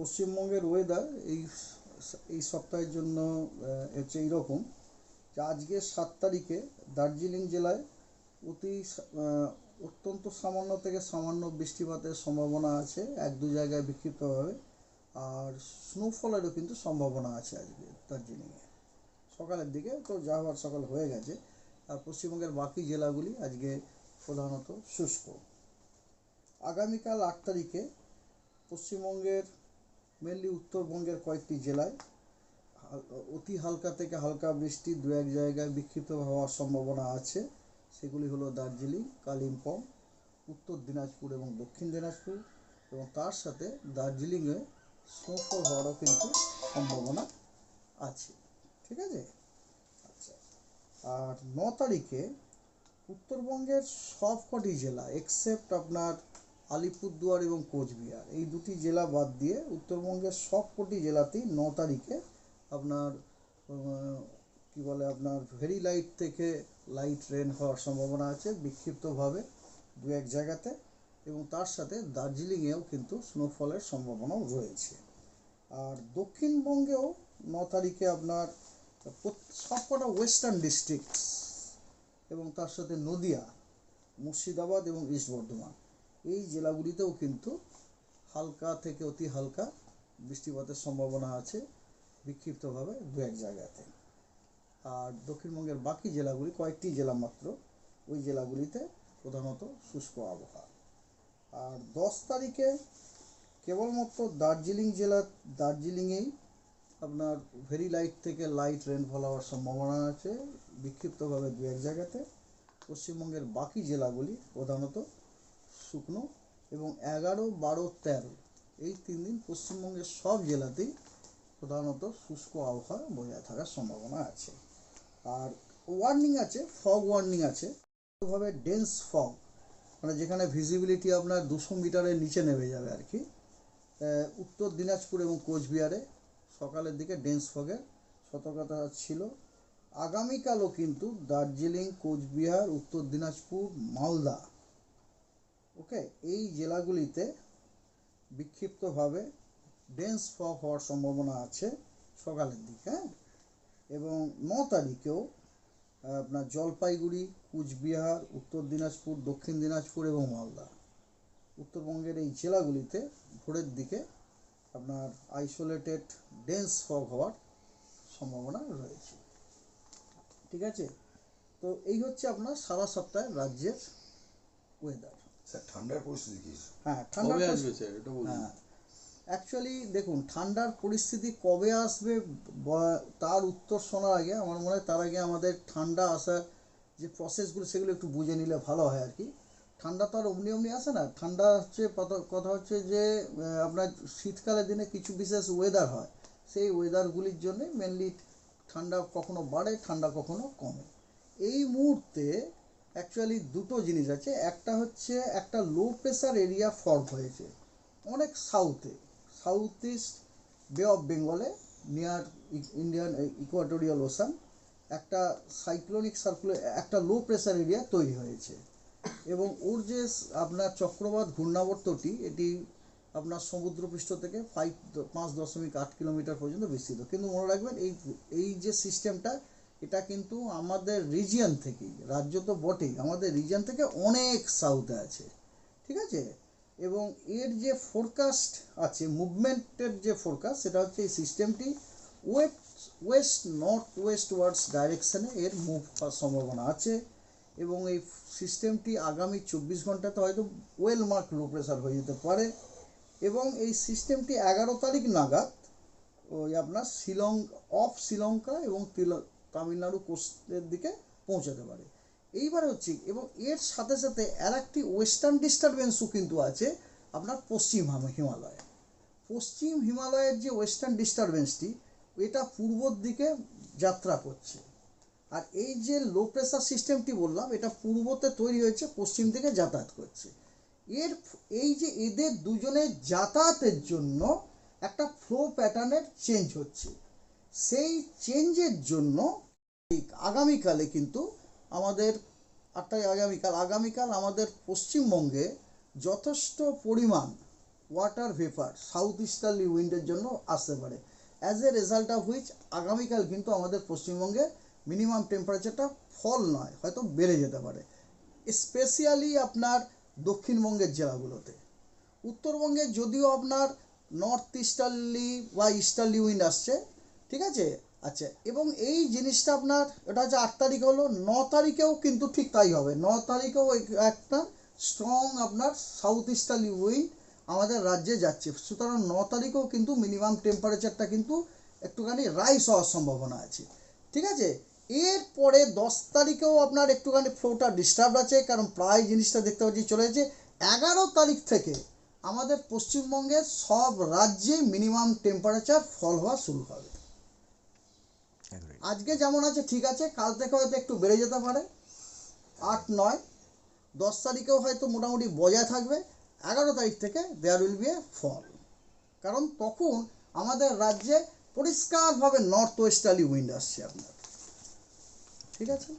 পশ্চিমবঙ্গের ওয়েদার এই এই সপ্তাহের জন্য হচ্ছে এইরকম। যে আজকে সাত তারিখে দার্জিলিং জেলায় অতি অত্যন্ত সামান্য থেকে সামান্য বৃষ্টিপাতের সম্ভাবনা আছে, এক দু জায়গায় বিক্ষিপ্তভাবে। আর স্নোফলেরও কিন্তু সম্ভাবনা আছে আজকে দার্জিলিংয়ে। সকালের দিকে তো যা হওয়ার সকাল হয়ে গেছে। আর পশ্চিমবঙ্গের বাকি জেলাগুলি আজকে প্রধানত শুষ্ক। আগামীকাল আট তারিখে পশ্চিমবঙ্গের মেনলি উত্তরবঙ্গের কয়েকটি জেলায় অতি হালকা থেকে হালকা বৃষ্টি দু এক জায়গায় বিক্ষিপ্ত হওয়ার সম্ভাবনা আছে। সেগুলি হলো দার্জিলিং, কালিম্পং, উত্তর দিনাজপুর এবং দক্ষিণ দিনাজপুর এবং তার সাথে দার্জিলিংয়ে স্নোফল হওয়ারও কিন্তু সম্ভাবনা আছে। ঠিক আছে? আচ্ছা। আর ন তারিখে উত্তরবঙ্গের সবকটি জেলা এক্সেপ্ট আপনার আলিপুরদুয়ার এবং কোচবিহার। এই দুটি জেলা বাদ দিয়ে উত্তরবঙ্গের সবকটি জেলাতেই ন তারিখে আপনার কি বলে, আপনার ভেরি লাইট থেকে লাইট রেন হওয়ার সম্ভাবনা আছে বিক্ষিপ্তভাবে দু এক জায়গাতে এবং তার সাথে দার্জিলিংয়েও কিন্তু স্নোফলের সম্ভাবনাও রয়েছে। আর দক্ষিণবঙ্গেও ন তারিখে আপনার সবকটা ওয়েস্টার্ন ডিস্ট্রিক্ট এবং তার সাথে নদিয়া, মুর্শিদাবাদ এবং ইস্ট বর্ধমান। এই জেলাগুলিতেও কিন্তু হালকা থেকে অতি হালকা বৃষ্টিপাতের সম্ভাবনা আছে বিক্ষিপ্তভাবে দু এক জায়গাতে। আর দক্ষিণবঙ্গের বাকি জেলাগুলি, কয়েকটি জেলা মাত্র, ওই জেলাগুলিতে প্রধানত শুষ্ক আবহাওয়া। আর দশ তারিখে কেবলমাত্র দার্জিলিং জেলা, দার্জিলিংয়েই আপনার ভেরি লাইট থেকে লাইট রেনফল হওয়ার সম্ভাবনা আছে, বিক্ষিপ্তভাবে দু এক জায়গাতে। পশ্চিমবঙ্গের বাকি জেলাগুলি প্রধানত শুকনো এবং এগারো, বারো, তেরো। এই তিন দিন পশ্চিমবঙ্গের সব জেলাতেই প্রধানত শুষ্ক আবহাওয়া বজায় থাকার সম্ভাবনা আছে। আর ওয়ার্নিং আছে ফগ ওয়ার্নিং আছে। ভাবে ডেন্স ফগ মানে যেখানে ভিজিবিলিটি আপনার দুশো মিটারের নিচে নেমে যাবে আর কি উত্তর দিনাজপুর এবং কোচবিহারে সকালের দিকে ডেন্স ফগের সতর্কতা ছিল। আগামীকালও কিন্তু দার্জিলিং, কোচবিহার, উত্তর দিনাজপুর, মালদা ওকে, এই জেলাগুলিতে বিক্ষিপ্তভাবে ডেন্স ফগ হওয়ার সম্ভাবনা আছে সকালের দিকে হ্যাঁ? এবং ন তারিখেও আপনার জলপাইগুড়ি, কুচবিহার, উত্তর দিনাজপুর, দক্ষিণ দিনাজপুর এবং মালদা। উত্তরবঙ্গের এই জেলাগুলিতে ভোরের দিকে আপনার আইসোলেটেড ডেন্স ফগ হওয়ার সম্ভাবনা রয়েছে। ঠিক আছে? তো এই হচ্ছে আপনার সারা সপ্তাহে রাজ্যের ওয়েদার স্যার ঠান্ডার পরিস্থিতি কি? হ্যাঁ ঠান্ডা কবে আসবে স্যার? এটা বলুন। হ্যাঁ অ্যাকচুয়ালি দেখুন ঠান্ডার পরিস্থিতি কবে আসবে তার উত্তর শোনার আগে আমার মনে হয় তার আগে আমাদের ঠান্ডা আসার যে প্রসেসগুলো সেগুলো একটু বুঝে নিলে ভালো হয় আর কি। ঠান্ডা তো আর অমনি অমনি আসে না। ঠান্ডা হচ্ছে কথা- কথা হচ্ছে যে আপনার শীতকালের দিনে কিছু বিশেষ ওয়েদার হয়। সেই ওয়েদারগুলির জন্যে মেনলি ঠান্ডা কখনো বাড়ে ঠান্ডা কখনো কমে। এই মুহূর্তে অ্যাকচুয়ালি দুটো জিনিস আছে। একটা হচ্ছে, একটা লো প্রেশার এরিয়া ফর্ম হয়েছে। অনেক সাউথে সাউথ ইস্ট বে অফ বেঙ্গলে নিয়ার ইন্ডিয়ান ইকুয়াটোরিয়াল ওশান একটা সাইক্লোনিক সার্কুলে একটা লো প্রেশার এরিয়া তৈরি হয়েছে। এবং ওর যে আপনার চক্রবাত ঘূর্ণাবর্তটি, এটি আপনার সমুদ্রপৃষ্ঠ থেকে ফাইভ পাঁচ দশমিক আট কিলোমিটার পর্যন্ত বিস্তৃত। কিন্তু মনে রাখবেন, এই এই যে সিস্টেমটা এটা কিন্তু আমাদের রিজিয়ন থেকেই, রাজ্য তো বটেই, আমাদের রিজিয়ন থেকে অনেক সাউথে আছে, ঠিক আছে? এবং এর যে ফোরকাস্ট আছে মুভমেন্টের যে ফোরকাস্ট সেটা হচ্ছে এই সিস্টেমটি west west north west wards ডাইরেকশানে এর মুভ হওয়ার সম্ভাবনা আছে। এবং এই সিস্টেমটি আগামী চব্বিশ ঘন্টাতে হয়তো ওয়েল মার্ক লো প্রেশার হয়ে যেতে পারে। এবং এই সিস্টেমটি এগারো তারিখ নাগাদ ওই আপনার শিলং অফ শ্রীলঙ্কা এবং তামিলনাড়ু কোস্টের দিকে পৌঁছাতে পারে। এইবার হচ্ছে এবং এর সাথে সাথে আর একটি ওয়েস্টার্ন ডিস্টারবেন্সও কিন্তু আছে আপনার পশ্চিম হাম- হিমালয়ে। পশ্চিম হিমালয়ের যে ওয়েস্টার্ন ডিস্টারবেন্সটি, এটা পূর্বর দিকে যাত্রা করছে। আর এই যে লো প্রেশার সিস্টেমটি বললাম, এটা পূর্বতে তৈরি হয়েছে, পশ্চিম দিকে যাতায়াত করছে। এর এই যে এদের দুজনের যাতায়াতের জন্য একটা ফ্লো প্যাটার্নের চেঞ্জ হচ্ছে। সেই চেঞ্জের জন্য আগামীকালে কিন্তু আমাদের আটটাই আগামীকাল আগামীকাল আমাদের পশ্চিমবঙ্গে যথেষ্ট পরিমাণ ওয়াটার ভেপার সাউথ ইস্টার্লি উইন্ডের জন্য আসতে পারে। As a result of which আগামীকাল কিন্তু আমাদের পশ্চিমবঙ্গে মিনিমাম টেম্পারেচারটা ফল নয়, হয়তো বেড়ে যেতে পারে। স্পেশালি আপনার দক্ষিণবঙ্গের জেলাগুলোতে। উত্তরবঙ্গে যদিও আপনার নর্থ ইস্টার্লি বা ইস্টার্লি উইন্ড আসছে ঠিক আছে? আচ্ছা এবং এই জিনিসটা আপনার, এটা হচ্ছে আট তারিখ হলো, ন তারিখেও কিন্তু ঠিক তাই হবে। ন তারিখেও একটা স্ট্রং আপনার সাউথ ইস্টার্লি উইন্ড আমাদের রাজ্যে যাচ্ছে। সুতরাং ন তারিখেও কিন্তু মিনিমাম টেম্পারেচারটা কিন্তু একটুখানি রাইস হওয়ার সম্ভাবনা আছে। ঠিক আছে? এরপরে দশ তারিখেও আপনার একটুখানি ফ্লোটা ডিস্টার্ব আছে, কারণ প্রায় জিনিসটা দেখতে পাচ্ছি চলে যাচ্ছে এগারো তারিখ থেকে আমাদের পশ্চিমবঙ্গের সব রাজ্যে মিনিমাম টেম্পারেচার ফল হওয়া শুরু হবে. আজকে যেমন আছে, ঠিক আছে, কাল থেকে হয়তো একটু বেড়ে যেতে পারে। আট, নয়, দশ তারিখেও হয়তো মোটামুটি বজায় থাকবে। এগারো তারিখ থেকে দেয়ার উইল বি এ ফল কারণ তখন আমাদের রাজ্যে পরিষ্কারভাবে নর্থ ওয়েস্টার্লি উইন্ড আসছে আপনার। ঠিক আছে?